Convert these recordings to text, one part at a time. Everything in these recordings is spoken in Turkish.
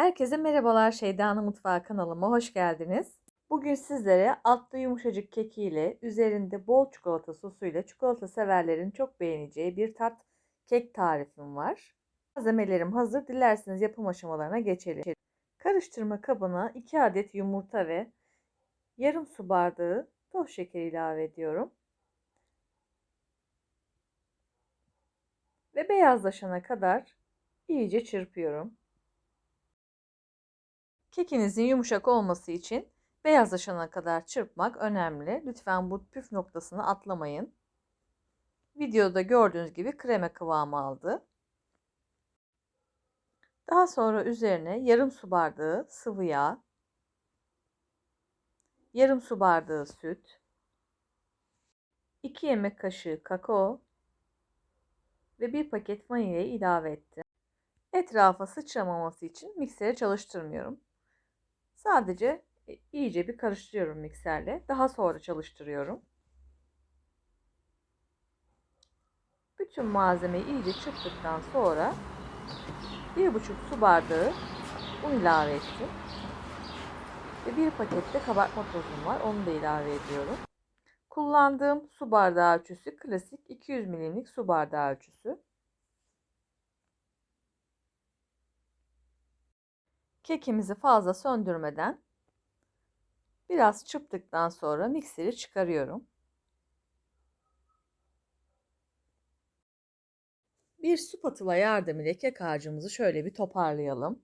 Herkese merhabalar Şeyda'nın Mutfağı kanalıma hoş geldiniz. Bugün sizlere altta yumuşacık kekiyle üzerinde bol çikolata sosuyla çikolata severlerin çok beğeneceği bir tat kek tarifim var. Malzemelerim hazır. Dilerseniz yapım aşamalarına geçelim. Karıştırma kabına 2 adet yumurta ve yarım su bardağı toz şeker ilave ediyorum. Ve beyazlaşana kadar iyice çırpıyorum. Kekinizin yumuşak olması için beyazlaşana kadar çırpmak önemli. Lütfen bu püf noktasını atlamayın. Videoda gördüğünüz gibi krema kıvamı aldı. Daha sonra üzerine yarım su bardağı sıvı yağ, yarım su bardağı süt, 2 yemek kaşığı kakao ve bir paket vanilya ilave ettim. Etrafa sıçramaması için mikseri çalıştırmıyorum. Sadece e, iyice bir karıştırıyorum mikserle. Daha sonra çalıştırıyorum. Bütün malzemeyi iyice çırptıktan sonra 1,5 su bardağı un ilave ettim. Ve bir pakette kabartma tozum var. Onu da ilave ediyorum. Kullandığım su bardağı ölçüsü klasik 200 milimlik su bardağı ölçüsü. Kekimizi fazla söndürmeden biraz çırptıktan sonra mikseri çıkarıyorum. Bir spatula yardımıyla kek harcımızı şöyle bir toparlayalım.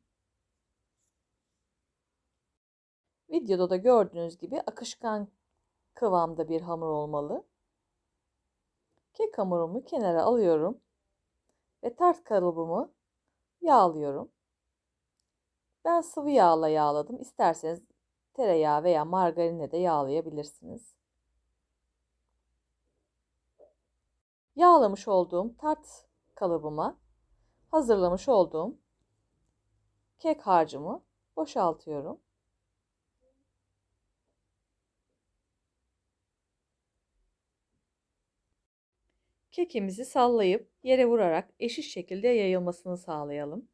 Videoda da gördüğünüz gibi akışkan kıvamda bir hamur olmalı. Kek hamurumu kenara alıyorum ve tart kalıbımı yağlıyorum. Ben sıvı yağla yağladım. İsterseniz tereyağı veya margarinle de yağlayabilirsiniz. Yağlamış olduğum tart kalıbıma hazırlamış olduğum kek harcımı boşaltıyorum. Kekimizi sallayıp yere vurarak eşit şekilde yayılmasını sağlayalım.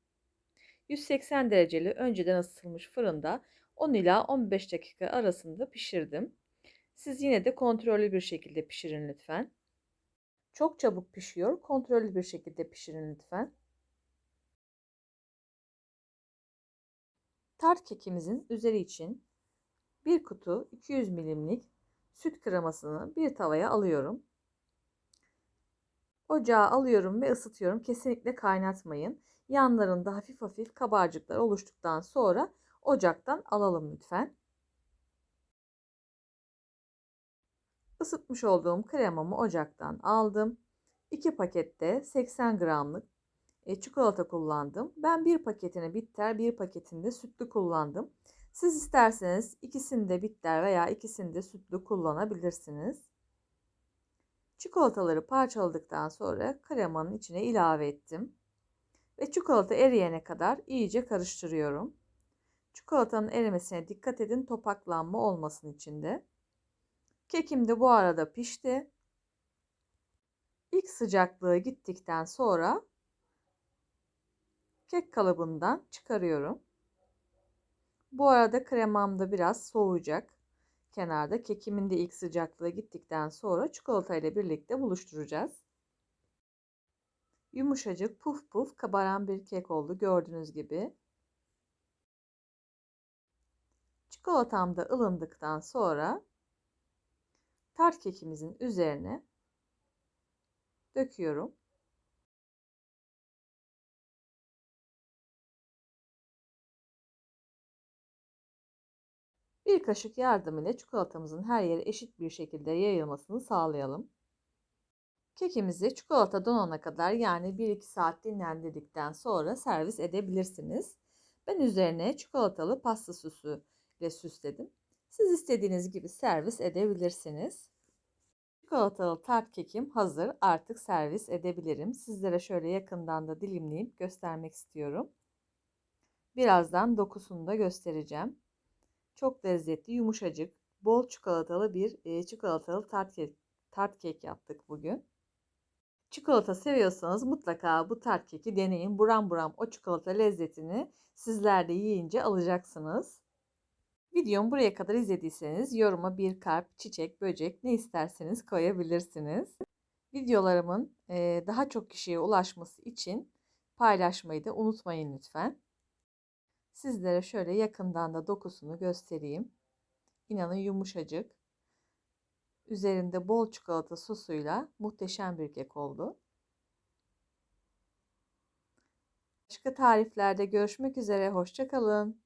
180 dereceli önceden ısıtılmış fırında 10 ila 15 dakika arasında pişirdim. Siz yine de kontrollü bir şekilde pişirin lütfen. Çok çabuk pişiyor. Kontrollü bir şekilde pişirin lütfen. Tart kekimizin üzeri için bir kutu 200 milimlik süt kremasını bir tavaya alıyorum. Ocağa alıyorum ve ısıtıyorum. Kesinlikle kaynatmayın. Yanlarında hafif hafif kabarcıklar oluştuktan sonra ocaktan alalım lütfen. Isıtmış olduğum kremamı ocaktan aldım. 2 pakette 80 gramlık e, çikolata kullandım. Ben bir paketini bitter, bir paketinde sütlü kullandım. Siz isterseniz ikisini de bitter veya ikisini de sütlü kullanabilirsiniz. Çikolataları parçaladıktan sonra kremanın içine ilave ettim. Ve çikolata eriyene kadar iyice karıştırıyorum. Çikolatanın erimesine dikkat edin topaklanma olmasın içinde. Kekim de bu arada pişti. İlk sıcaklığı gittikten sonra kek kalıbından çıkarıyorum. Bu arada kremam da biraz soğuyacak. Kenarda kekimin de ilk sıcaklığı gittikten sonra çikolata ile birlikte buluşturacağız. Yumuşacık puf puf kabaran bir kek oldu gördüğünüz gibi. Çikolatam da ılındıktan sonra tart kekimizin üzerine döküyorum. Bir kaşık yardımıyla çikolatamızın her yere eşit bir şekilde yayılmasını sağlayalım. Kekimizi çikolata donana kadar yani 1-2 saat dinlendirdikten sonra servis edebilirsiniz. Ben üzerine çikolatalı pasta süsü ile süsledim. Siz istediğiniz gibi servis edebilirsiniz. Çikolatalı tart kekim hazır. Artık servis edebilirim. Sizlere şöyle yakından da dilimleyip göstermek istiyorum. Birazdan dokusunu da göstereceğim. Çok lezzetli, yumuşacık, bol çikolatalı bir e, çikolatalı tart kek, tart kek yaptık bugün. Çikolata seviyorsanız mutlaka bu tart keki deneyin. Buram buram o çikolata lezzetini sizler de yiyince alacaksınız. Videomu buraya kadar izlediyseniz yoruma bir kalp, çiçek, böcek ne isterseniz koyabilirsiniz. Videolarımın daha çok kişiye ulaşması için paylaşmayı da unutmayın lütfen. Sizlere şöyle yakından da dokusunu göstereyim. İnanın yumuşacık. Üzerinde bol çikolata sosuyla muhteşem bir kek oldu. Başka tariflerde görüşmek üzere. Hoşçakalın.